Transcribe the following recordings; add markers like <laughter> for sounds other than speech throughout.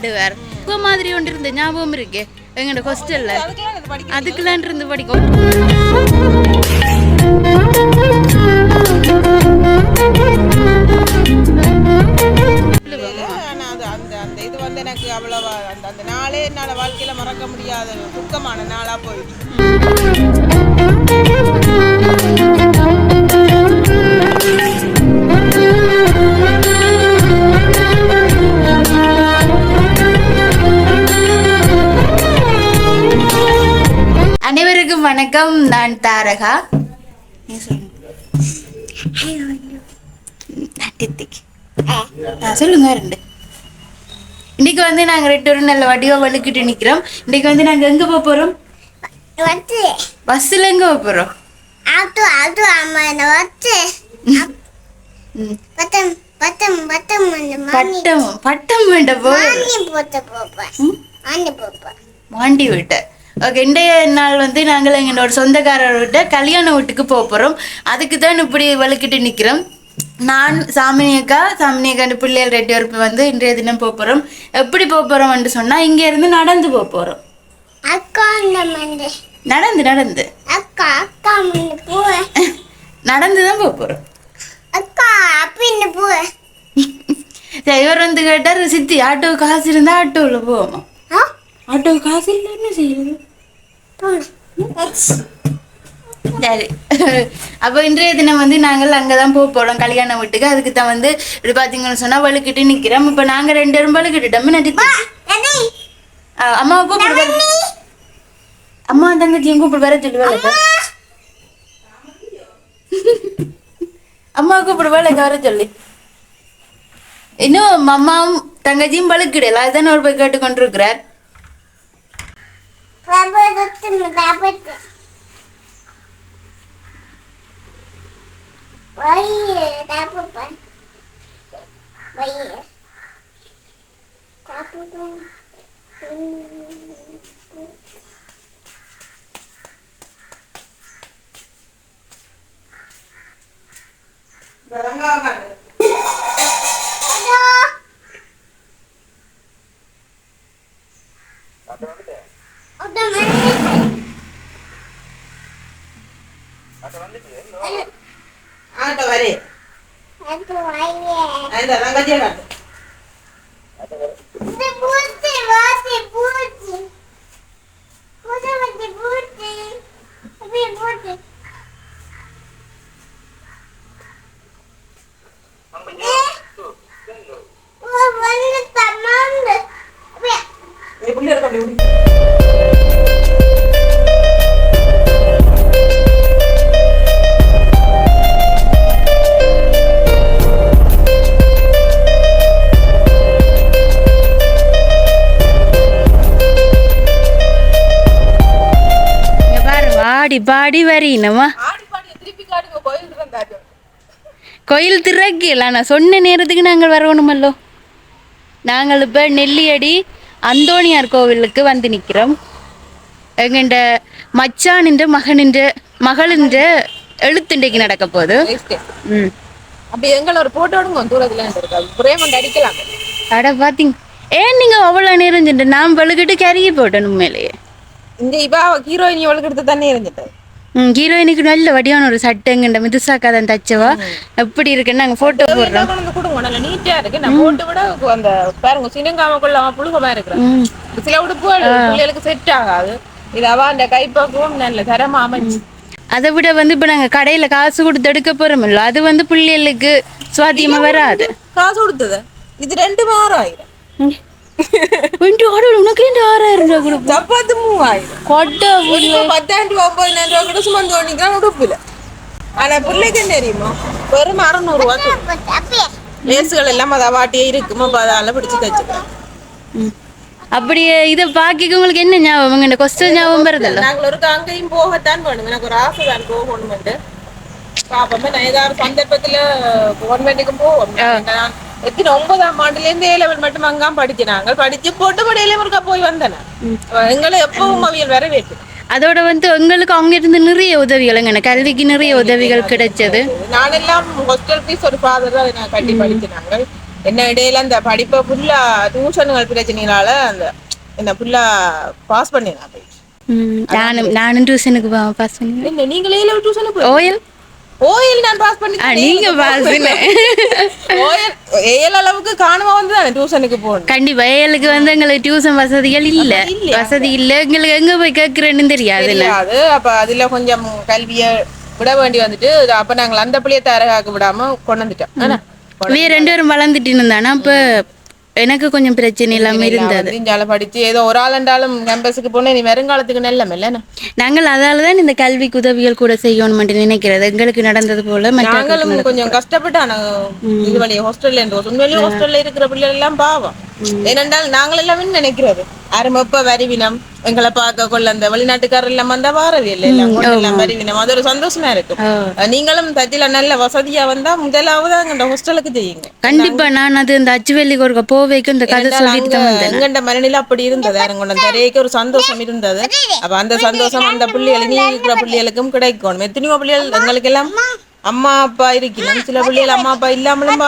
விளையாடுவார் இப்போ மாதிரி ஒன்று இருந்த ஞாபகம் இருக்கு. எங்களோட ஹாஸ்டல்ல அதுக்கெல்லாம் இருந்து படிக்கும். அது அந்த அந்த இது வந்து எனக்கு அவ்வளவா அந்த அந்த நாளே என்னால வாழ்க்கையில மறக்க முடியாத துக்கமான நாளா போயிடுச்சு. வணக்கம் நான் தாரகா. சொல்லுங்க. ரெண்டு. இன்னைக்கு வந்து நாங்க ரெண்டு பேரும் நல்ல வடிவா வலுக்கிட்டு நிக்கிறோம். இன்னைக்கு வந்து நாங்க எங்க போக போறோம்? வந்து. பஸ்ல எங்க போக போறோம்? அது அது பட்டம் பட்டம் பட்டம் பட்டம் பட்டம் வேண்ட போ. மாண்டி விட்ட. இன்றைய நாள் வந்து நாங்கள் எங்களோட சொந்தக்காரர் விட்ட கல்யாண வீட்டுக்கு போக போகிறோம் அதுக்கு தான் இப்படி வலுக்கிட்டு நிற்கிறோம் நான் சாமினி அக்கா சாமினி அக்கா பிள்ளைகள் ரெண்டு பேருக்கு வந்து இன்றைய தினம் போக போகிறோம் எப்படி போக போகிறோம்னு சொன்னால் இங்கேருந்து நடந்து போக போகிறோம் நடந்து நடந்து. அக்கா அக்கா நடந்து தான் போக போகிறோம் அக்கா அப்படின்னு போ. இவர் வந்து கேட்டார் சித்தி ஆட்டோ காசு இருந்தால் ஆட்டோவில் போவோமா? ஆ? ஆட்டோ காசு இல்லை என்ன செய்யுது போங்க சரி. அப்போ இன்றைய தினம் வந்து நாங்கள் அங்கே தான் போக போகிறோம் கல்யாண வீட்டுக்கு. அதுக்கு தான் வந்து இப்படி பார்த்தீங்கன்னு சொன்னால் வலுக்கிட்டு நிற்கிறோம் இப்போ நாங்கள் ரெண்டு பேரும் வலுக்கிட்டுட்டோம் நடி அம்மாவை கூப்பிடு அம்மா தங்கச்சியும் கூப்பிடு வர சொல்லி வேலைக்கு அம்மா. கூப்பிடு வேலைக்கு வர சொல்லி. இன்னும் அம்மாவும் தங்கச்சியும் வலுக்கிடல. அதுதானே ஒரு போய் கேட்டு రాబోయేది వచ్చింది రాబోయేది వయ్యే రాబోయే వయ్యే రాబోయే I don't know. பாடி பாடி காட்டுங்க கோயில் திறக்கல. நான் சொன்ன நேரத்துக்கு நாங்கள் வரணுமல்லோ? நாங்கள் இப்போ நெல்லியடி அந்தோணியார் கோவிலுக்கு வந்து நிற்கிறோம் எங்கண்ட மச்சானின்ற மகனின்ற மகளின்ற எழுத்துண்டைக்கு நடக்க போகுது. ம். அப்படி எங்களை ஒரு போட்டோ எடுங்க தூரத்துல பிரேமண்ட் அடிக்கலாம். அட பாத்தீங்க. ஏன் நீங்கள் அவ்வளோ நேரம் சென்று? நான் பழுகிட்டு கருகி போட்டேன் உண்மையிலேயே. இந்த இவா ஹீரோயின் இவளுக்கு எடுத்து தானே இருந்துட்டு. ம் ஹீரோயினுக்கு நல்ல வடிவான ஒரு சட்டைங்கண்ட மிதுசாக்கா தான் தச்சவா. எப்படி இருக்குன்னு நாங்கள் ஃபோட்டோ போடுறோம். கொடுங்க நல்ல நீட்டா இருக்கு. நான் போட்டு விட அந்த பாருங்க சினங்காமக்குள்ள அவன் புழுகமா இருக்கிறான். சில உடுப்பு பிள்ளைகளுக்கு செட் ஆகாது. இது அவ அந்த கைப்பக்குவம் நல்ல தரமா அமைச்சு. அதை விட வந்து இப்போ நாங்கள் கடையில் காசு கொடுத்து எடுக்க போகிறோமில்ல அது வந்து பிள்ளைகளுக்கு சுவாத்தியமாக வராது. காசு கொடுத்தது. இது ரெண்டு வாரம் ஆயிரம். ரெண்டு <laughs> உனக்கு ரெண்டு ஆறாயிரம் ரூபா கொடுப்போம் சப்பாத்து மூவாயிரம். கொட்டை இப்போ பத்தாயிரம் ரூபா ஒன்பதாயிரம் ரூபா கூட சும்மா தோணிக்கலாம் உடுப்புல ஆனா பிள்ளைக்கு தெரியுமா? வெறும் அறுநூறு ரூபா லேசுகள் எல்லாம் அதை வாட்டியே இருக்குமா? அதால பிடிச்சு தச்சுக்கிறேன் ம். அப்படியே இதை பாக்கிக்க உங்களுக்கு என்ன ஞாபகம்? இந்த கொஸ்டின் ஞாபகம் வருதல்ல? நாங்கள் ஒரு அங்கேயும் போகத்தான் வேணும் எனக்கு ஒரு ஆசை தான் போகணும்ட்டு பாப்போமே நான் ஏதாவது சந்தர்ப்பத்துல கவர்மெண்ட்டுக்கும் போவோம். எத்தனை ஒன்பதாம் ஆண்டுல இருந்து ஏ லெவல் மட்டும் அங்காம் படிச்சு நாங்கள் படிச்சு போட்டு படியில ஒருக்கா போய் வந்தேன். எங்களை எப்பவும் அவியல் வரவேற்று. அதோட வந்து எங்களுக்கு அங்க இருந்து நிறைய உதவிகள் எங்க கல்விக்கு நிறைய உதவிகள் கிடைச்சது. நானெல்லாம் ஹாஸ்டல் ஃபீஸ் ஒரு ஃபாதர் தான் நான் கட்டி படிச்சினாங்க என்ன இடையில அந்த படிப்பை ஃபுல்லா டியூஷனுகள் பிரச்சனைனால அந்த என்ன ஃபுல்லா பாஸ் பண்ணினாங்க நானும் நானும் டியூஷனுக்கு பாஸ் பண்ணி நீங்களே டியூஷனுக்கு ஓயல் ஓஎல் நான் பாஸ் பண்ணி நீங்க பாஸ் ஓஎல் ஏஎல் அளவுக்கு காணுமா வந்து நான் டியூஷனுக்கு போகணும். கண்டிப்பா ஏழுக்கு வந்து எங்களுக்கு டியூஷன் வசதிகள் இல்ல. வசதி இல்ல. எங்களுக்கு எங்க போய் கேக்குறேன்னு தெரியாது தெரியாது. அப்ப அதுல கொஞ்சம் கல்விய விட வேண்டி வந்துட்டு அப்ப நாங்கள் அந்த பிள்ளைய தரகாக்க விடாம கொண்டு வந்துட்டோம். வேற ரெண்டு பேரும் வளர்ந்துட்டு இருந்தானா? அப்ப எனக்கு கொஞ்சம் பிரச்சனை இல்லாம இருந்தது. இஞ்சால படிச்சு ஏதோ ஒரு ஆள் என்றாலும் கேம்பஸுக்கு போனேன் நீ வருங்காலத்துக்கு நல்லம் இல்லைன்னு நாங்கள் அதால தான் இந்த கல்விக்கு உதவிகள் கூட செய்யணும் நினைக்கிறது. எங்களுக்கு நடந்தது போல நாங்களும் கொஞ்சம் கஷ்டப்பட்டான இது வழியா ஹாஸ்டல்ல இருந்து உண்மையிலேயே ஹாஸ்டல்ல இருக்கிற பிள்ளைகள் எல்லாம் பாவம் ஏனென்றால் நாங்கள் எல்லாமே நினைக்கிறது. யாரும் எப்ப வருவினம். எங்களை பார்க்க கொள்ள அந்த வெளிநாட்டுக்காரர் எல்லாம் வந்தா வாரவி இல்லை எல்லாம் வருவினம். அது ஒரு சந்தோஷமா இருக்கும். நீங்களும் தட்டில நல்ல வசதியா வந்தா முதலாவது அங்க ஹாஸ்டலுக்கு செய்யுங்க கண்டிப்பா நான் அது இந்த அச்சுவெளிக்கு ஒரு போவைக்கு இந்த கதை சொல்லிட்டு எங்கண்ட மனநிலை அப்படி இருந்தது. யாரும் கொண்டு தரையக்கு ஒரு சந்தோஷம் இருந்தது. அப்ப அந்த சந்தோஷம் அந்த பிள்ளைகள் நீ இருக்கிற பிள்ளைகளுக்கும் கிடைக்கணும். எத்தனையோ பிள்ளைகள் எங்களுக்கு எல்லாம் அம்மா அப்பா இருக்கணும் சில பிள்ளைகள் அம்மா அப்பா இல்லாமலும்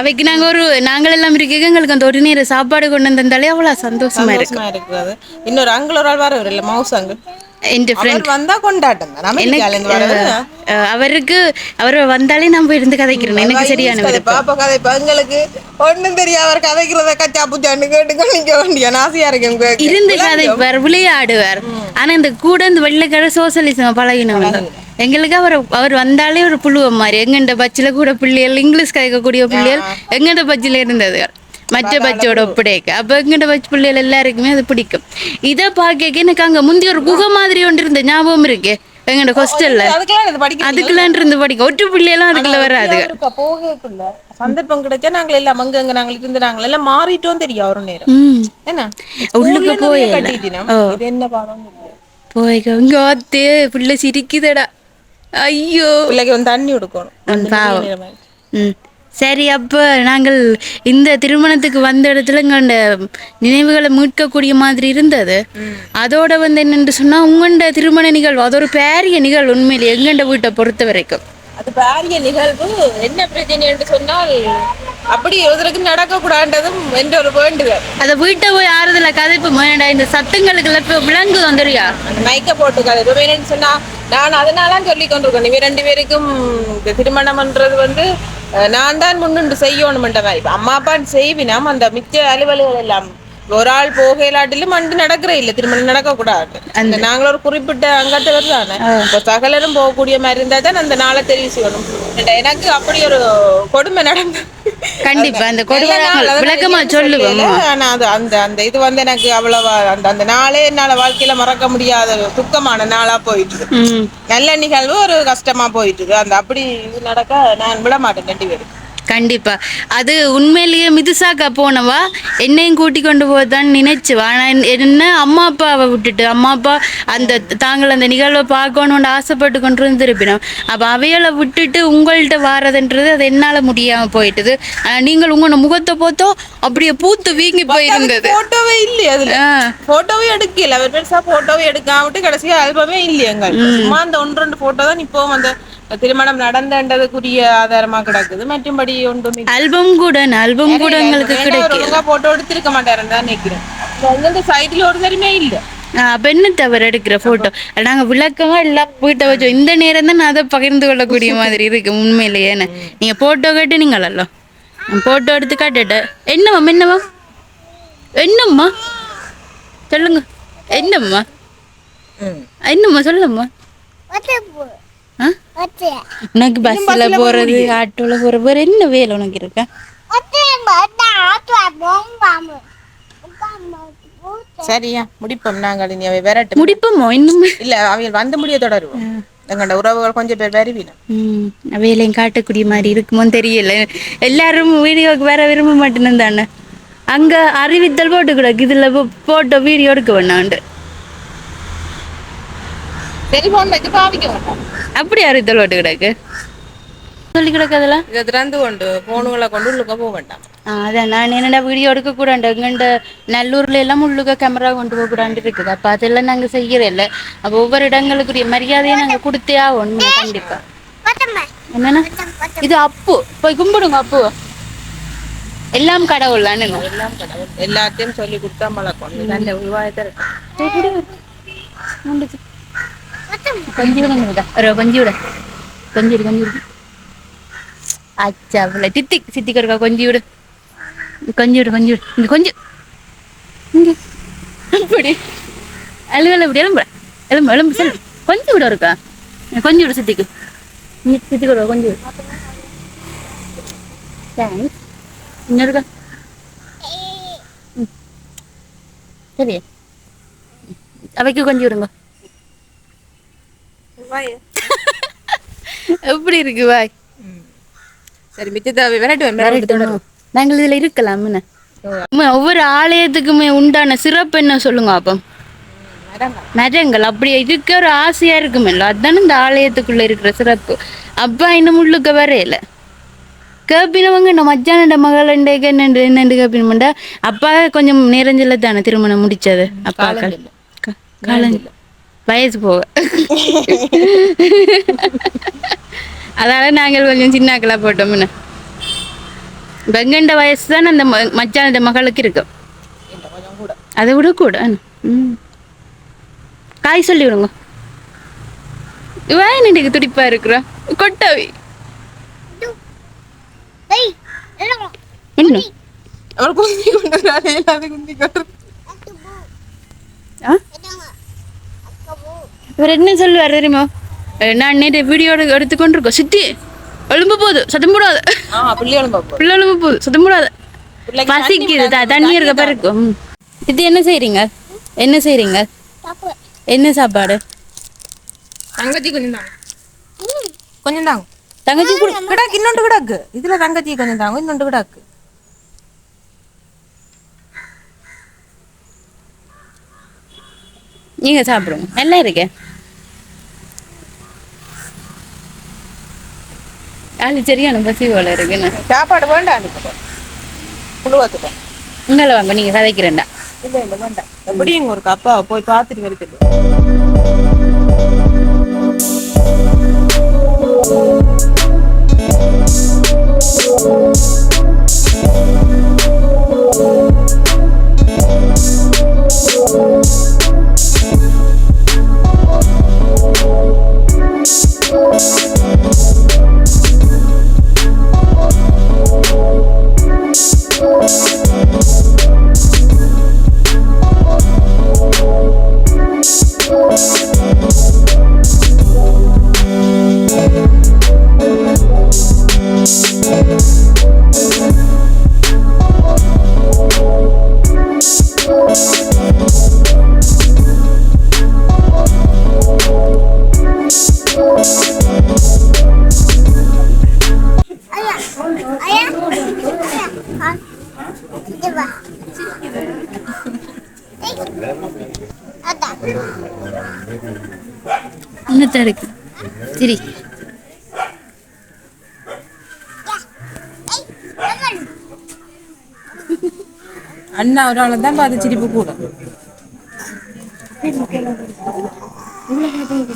அவைக்கு நாங்க ஒரு நாங்கள் எல்லாம் இருக்க எங்களுக்கு அந்த ஒரு நேரம் சாப்பாடு கொண்டு வந்தாலே அவ்வளவு சந்தோஷமா இருக்கு. இன்னொரு அங்கிள் ஒரு ஆள் வரவர் இல்ல மவுஸ் அங்கு அவருக்கு அவர் வந்தாலே போய் இருந்து கதைக்கிறேன் எனக்கு சரியான பாப்பா கதை எங்களுக்கு ஒண்ணும் தெரியாது. அவர் கதைக்கிறத கச்சா புச்சான்னு கேட்டுக்க நிக்க வேண்டிய ஆசையா இருக்கேன் கேட்க. இருந்து கதைப்பார் விளையாடுவார். ஆனா இந்த கூட இந்த வெள்ளைக்கார சோசியலிசம் பழகினவங்க. எங்களுக்கு அவர் அவர் வந்தாலே ஒரு புழுவ மாதிரி எங்கண்ட பச்சில கூட பிள்ளைகள் இங்கிலீஷ் கதைக்கக்கூடிய பிள்ளைகள் எங்கண்ட பச்சில இருந்தது. மற்ற பச்சோட ஒப்படைக்க அப்ப எங்கண்ட பச்சை பிள்ளைகள் எல்லாருக்குமே அது பிடிக்கும் இதை பார்க்க எனக்கு அங்க முந்தி ஒரு குகை மாதிரி ஒன்று இருந்த ஞாபகம் இருக்கு எங்கண்ட ஹாஸ்டல்ல அதுக்கெல்லாம் இருந்து படிக்கும் ஒற்று பிள்ளையெல்லாம் அதுக்குள்ள வராது போகக்குள்ள சந்தர்ப்பம் கிடைச்சா நாங்கள் எல்லாம் அங்க அங்க நாங்கள் இருந்து நாங்கள் எல்லாம் மாறிட்டோம் தெரியும் ஒரு நேரம் என்ன உள்ளுக்கு. இது என்ன பாடம் போய்க்க இங்க ஆத்தே பிள்ளை சிரிக்குதடா ஐயோ பிள்ளைக்கு வந்து தண்ணி கொடுக்கணும் பாவம் ம் சரி அப்போ நாங்கள் இந்த திருமணத்துக்கு வந்த இடத்துல எங்கள்ட நினைவுகளை மீட்கக்கூடிய மாதிரி இருந்தது. அதோட வந்து என்னென்று சொன்னா உங்கள்ட திருமண நிகழ்வு அது ஒரு பெரிய நிகழ்வு உண்மையிலே எங்கள்ட வீட்டை பொறுத்த வரைக்கும். அது பாரிய நிகழ்வு என்ன பிரச்சனை என்று சொன்னால் அப்படி ஒருத்தருக்கு நடக்க கூடாதுன்றதும் என்ற ஒரு வேண்டுதல் அதை வீட்டை போய் ஆறுதல கதைப்பு மேடா இந்த சத்தங்களுக்கு இப்போ விலங்கு வந்துடுயா அந்த மைக்க போட்டு கதை. என்னன்னு சொன்னா நான் அதனால சொல்லி கொண்டிருக்கேன். இவ ரெண்டு பேருக்கும் திருமணம்ன்றது வந்து நான் தான் முன்னின்று செய்யணும்ன்ற மாதிரி இப்ப அம்மா அப்பா செய்வினாம். அந்த மிச்ச அலுவல்கள் எல்லாம் ஒரு ஆள் போகையிலாட்டிலும் அண்டு நடக்கிற இல்ல. திருமணம் நடக்க கூடாது அந்த நாங்கள் ஒரு குறிப்பிட்ட அங்கத்தவர் தானே. இப்போ சகலரும் போகக்கூடிய மாதிரி இருந்தா தான் அந்த நாளை தெரிவு செய்யணும். எனக்கு அப்படி ஒரு கொடுமை நடந்து கண்டிப்பா அந்த விளக்கமா சொல்லுவோம். ஆனா அது அந்த அந்த இது வந்து எனக்கு அவ்வளவா அந்த அந்த நாளே என்னால வாழ்க்கையில மறக்க முடியாத துக்கமான நாளா போயிட்டு நல்ல நிகழ்வு ஒரு கஷ்டமா போயிட்டு. அந்த அப்படி இது நடக்க நான் விட மாட்டேன் ரெண்டு கண்டிப்பா. அது உண்மையிலேயே மிதுசாக்கா போனவா என்னையும் கூட்டி கொண்டு போதான் நினைச்சுவா ஆனா என்ன- அம்மா அப்பாவை விட்டுட்டு அம்மா அப்பா அந்த தாங்கள் அந்த நிகழ்வை பார்க்கணும்னு ஆசைப்பட்டு கொண்டு வந்து திருப்பினோம் அப்ப அவைகளை விட்டுட்டு உங்கள்கிட்ட வாரதுன்றது அது என்னால முடியாம போயிட்டுது. நீங்கள் உங்களோட முகத்தை பார்த்தோ அப்படியே பூத்து வீங்கி போயிருந்தது. போட்டோவே இல்லையே அதுல. ஆ. போட்டோவே எடுக்கல. அவர் பெருசா போட்டோவே எடுக்காமட்டு கடைசியா ஆல்பமே இல்லையே எங்க சும்மா அந்த ஒன்று ரெண்டு போட்டோ தான் இப்போ அந்த திருமணம் நடந்தன்றதுக்குரிய ஆதாரமா கிடக்குது. மற்றும்படி ஒன்றும். ஆல்பம் கூட ஆல்பம் கூட எங்களுக்கு கிடைக்கும் ஒழுங்கா போட்டோ எடுத்திருக்க மாட்டாருன்னு தான் நினைக்கிறேன். இந்த சைட்ல ஒரு தருமே இல்ல. பெண்ணு தவிர எடுக்கிற போட்டோ நாங்க விளக்கமா எல்லாம் வீட்டை வச்சோம். இந்த நேரம் தான் நான் அதை பகிர்ந்து கொள்ளக்கூடிய மாதிரி இருக்கு உண்மையிலேயே நீங்க போட்டோ கேட்டு நீங்களല്ലോ போட்டோ எடுத்து காட்டுட்டு. என்னம்மா என்னம்மா? என்னம்மா? சொல்லுங்க. என்னம்மா? என்னம்மா சொல்லும்மா? உனக்கு பஸ்ல போறது ஆட்டோல போறது வேற என்ன வேலை உனக்கு இருக்கா? சரியா முடிப்போம் நாங்கள் இனி அவை விரட்டு முடிப்போமோ இன்னும்? இல்ல அவங்க வந்து முடிய தொடருவோம். எங்களோட உறவுகள் கொஞ்சம் பேர் வருவினம் ம் வேலையும் காட்டக்கூடிய மாதிரி இருக்குமோ தெரியல. எல்லாரும் வீடியோக்கு வர விரும்ப மாட்டேன்னு தானே. அங்க அறிவித்தல் போட்டு கிடக்கு இதுல போட்டோ வீடியோ எடுக்க வேணாண்டு. செல்போன் வச்சு பாவிக்க மாட்டோம். அப்படி அறிவித்தல் போட்டு கிடக்கு? சொல்லி கிடக்குதுல இதை திறந்து கொண்டு போனுகளை கொண்டு உள்ளுக்க போக வேண்டாம். ஆ, அதான் நான் என்னடா வீடியோ எடுக்க கூடாண்டு? எங்கண்ட நல்லூர்ல எல்லாம் உள்ளுக்க கேமரா கொண்டு போக கூடாண்டு இருக்குது. அப்ப அதெல்லாம் நாங்க செய்யறே இல்ல அப்ப ஒவ்வொரு இடங்களுக்குரிய மரியாதையை நாங்க கொடுத்தே ஆகணும். கண்டிப்பா. என்னன்னா இது அப்பு. போய் கும்பிடுங்க அப்பு. எல்லாம் கடவுள் தானே எல்லாம் கடவுள். எல்லாத்தையும் சொல்லி கொடுத்தா மழக்கம் நல்ல விவாதத்தை. கொஞ்சி ஒரு கொஞ்சி விட கொஞ்சி விடு கொஞ்சி விடு அச்சா பிள்ளை தித்தி சித்திக்கு இருக்கா கொஞ்சி விடு கொஞ்சி விடு கொஞ்சி விடு இங்க கொஞ்சம் இங்க. அப்படி. அழுவல இப்படி எலும்பு எலும்பு எலும்பு செல் கொஞ்சம் விட இருக்கா கொஞ்சம் விடு சித்திக்கு. நீ சித்திக்கு கொஞ்சம் விடு தேங்க்ஸ் இன்னும் இருக்கா. அவைக்கு கொஞ்சம் விடுங்க எப்படி இருக்கு வாய்? சரி விரட்டு விரட்டணும். நாங்கள் இதுல இருக்கலாம் என்ன? ஒவ்வொரு ஆலயத்துக்குமே உண்டான சிறப்பு என்ன சொல்லுங்க அப்போ? மரங்கள் அப்படி இருக்க ஒரு ஆசையா இருக்குமில்ல அதுதானே இந்த ஆலயத்துக்குள்ள இருக்கிற சிறப்பு. அப்பா இன்னும் உள்ளுக்க வரையில? கேப்பினவங்க இந்த மச்சானண்ட மகள் என்னண்டு என்னண்டு கேப்பினமாண்டா அப்பா கொஞ்சம் நேரஞ்சில தானே திருமணம் முடிச்சது? அப்பாக்கள். க- காலஞ்ச வயசு போக. அதால நாங்கள் கொஞ்சம் சின்னாக்களா போட்டோம் என்ன வெங்கண்ட வயசு தான் அந்த மச்சானோட மகளுக்கு இருக்கும். அதை விட கூட. ம். காய் சொல்லி விடுங்க. இவன் இன்னைக்கு துடிப்பா இருக்கிறா? கொட்டாவி. இன்னும் அவள் குந்தி கொண்டு எல்லாத்தையும் குந்தி கொண்டு இவர் என்ன சொல்லுவார் தெரியுமா? நான் நேற்று வீடியோ எடுத்து கொண்டிருக்கோம் சித்தி எழும்ப போகுது சத்தம் போடாத. பிள்ளை எழும்ப போகுது சத்தம் போடாத. பசிக்குது தண்ணி இருக்க பாரு இருக்கும் சித்தி என்ன செய்றீங்க? என்ன செய்றீங்க? என்ன சாப்பாடு? தங்கச்சி கொஞ்சம் தாங்க கொஞ்சம் தாங்க தங்கச்சி கூட. கிடாக்கு இன்னொன்று கிடாக்கு. இதுல தங்கச்சி கொஞ்சம் தாங்க இன்னொன்று கிடாக்கு. நீங்க சாப்பிடுங்க. நல்லா இருக்கே. ஆளு சரியான பசி போல இருக்குன்னு சாப்பாடு வேண்டாம் அனுப்ப புழுவத்துக்கும் உங்களை வாங்க நீங்க கதைக்கிறேன்டா இல்ல இல்ல வேண்டாம். எப்படியும் ஒரு கப்பா போய் பார்த்துட்டு வருது. என்னத்தான் இருக்கு சரி அண்ணா ஒரு ஆளை தான் பார்த்து சிரிப்பு கூட ஏன் தெரியுமா அங்க போய்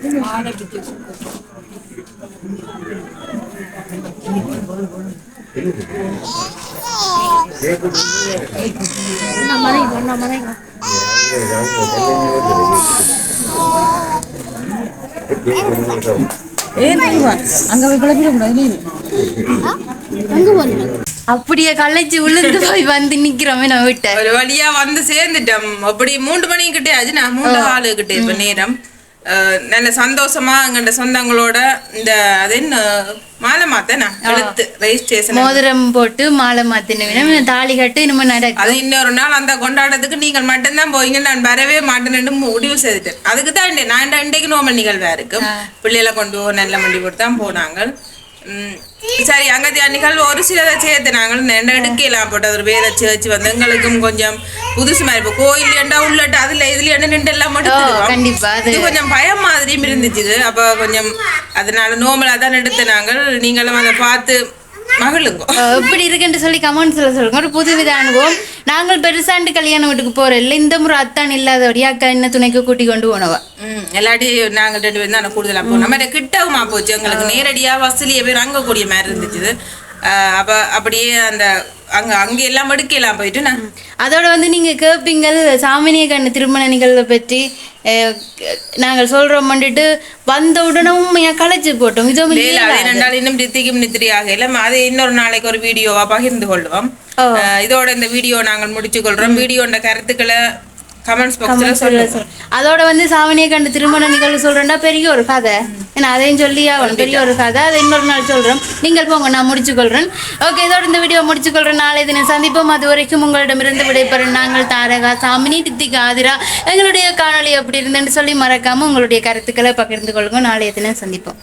குழப்பிடக்கூடாது அப்படியே களைச்சு விழுந்து போய் வந்து நிக்கிறோமே நான் விட்டேன் ஒரு வழியா வந்து சேர்ந்துட்டோம். அப்படி மூன்று மணி கிட்டே ஆச்சு. நான் மூன்று ஆளு கிட்டே இப்ப நேரம். நல்ல சந்தோஷமா எங்கள்ட சொந்தங்களோட இந்த அது என்ன மாலை மாத்தேனா? எழுத்து ரெஜிஸ்ட்ரேஷன் மோதிரம் போட்டு மாலை மாத்தின தாலி கட்டு இனிமே நடக்கும் அது இன்னொரு நாள் அந்த கொண்டாட்டத்துக்கு நீங்கள் மட்டும்தான் போவீங்க நான் வரவே மாட்டேன்னு முடிவு செய்துட்டேன். அதுக்கு தான் நான் இன்றைக்கு நோமல் நிகழ்வா இருக்கு பிள்ளைகளை கொண்டு நல்ல மண்டி போட்டு தான் போனாங்க சரி அங்க நிகழ்வு ஒரு சிலதை சேர்த்து நாங்கள் நெண்ட எடுக்கலாம் போட்டு ஒரு வேத சேர்ச்சி வந்து எங்களுக்கும் கொஞ்சம் புதுசு மாதிரி இப்போ கோயில் ஏண்டா உள்ளட்டு அதுல இதுல என்ன நின்று எல்லாம் இது கொஞ்சம் பயம் மாதிரியும் இருந்துச்சு. அப்ப கொஞ்சம் அதனால நோமலா தான் எடுத்து நாங்கள் நீங்களும் அதை பார்த்து எப்படி இருக்குன்னு சொல்லி கமெண்ட்ஸ்ல சொல்லுங்க. ஒரு புதுவித அனுபவம். நாங்கள் பெருசாண்டு கல்யாண வீட்டுக்கு போறோம் இல்லை இந்த முறை அத்தான் இல்லாதபடியா அக்கா என்ன துணைக்கு கூட்டி கொண்டு போனவா? ம் எல்லாட்டி நாங்கள் ரெண்டு பேரும் தான் கூடுதலாக போனோம். நம்ம கிட்டவுமா போச்சு. எங்களுக்கு நேரடியா வசூலிய பேர் அங்க கூடிய மாதிரி இருந்துச்சு அப்ப அப்படியே அந்த அங்க அங்க எல்லாம் எடுக்கலாம் போயிட்டு நான். அதோட வந்து நீங்க கேட்பீங்கள் சாமினிய கண்ணு திருமண நிகழ்வை பற்றி. நாங்கள் சொல்றோம் வந்துட்டு வந்த உடனே உண்மையா களைச்சு போட்டோம். இதுவும் இன்னும் நித்திக்கும் நித்திரியாக இல்லை. அது இன்னொரு நாளைக்கு ஒரு வீடியோவா பகிர்ந்து கொள்வோம். இதோட இந்த வீடியோ நாங்கள் முடிச்சு கொள்றோம். வீடியோட கருத்துக்களை கமெண்ட்ஸ் பாக்ஸ்ல சொல்லுங்க அதோட வந்து சாமினிய கண்டு திருமண நிகழ்வு சொல்றேன்னா பெரிய ஒரு கதை. ஏன்னா அதையும் சொல்லி ஆகணும். பெரிய ஒரு கதை. அதை இன்னொரு நாள் சொல்றோம். நீங்கள் போங்க நான் முடிச்சுக்கொள்றேன். ஓகே இதோட இந்த வீடியோ முடிச்சுக்கொள்றேன். நாளை தினம் சந்திப்போம். அது வரைக்கும் உங்களிடமிருந்து விடைபெறும் நாங்கள் தாரகா சாமினி தித்திகா ஆதிரா. எங்களுடைய காணொளி எப்படி இருந்துன்னு சொல்லி மறக்காம உங்களுடைய கருத்துக்களை பகிர்ந்து கொள்ளுங்க. நாளைய தினம் சந்திப்போம்.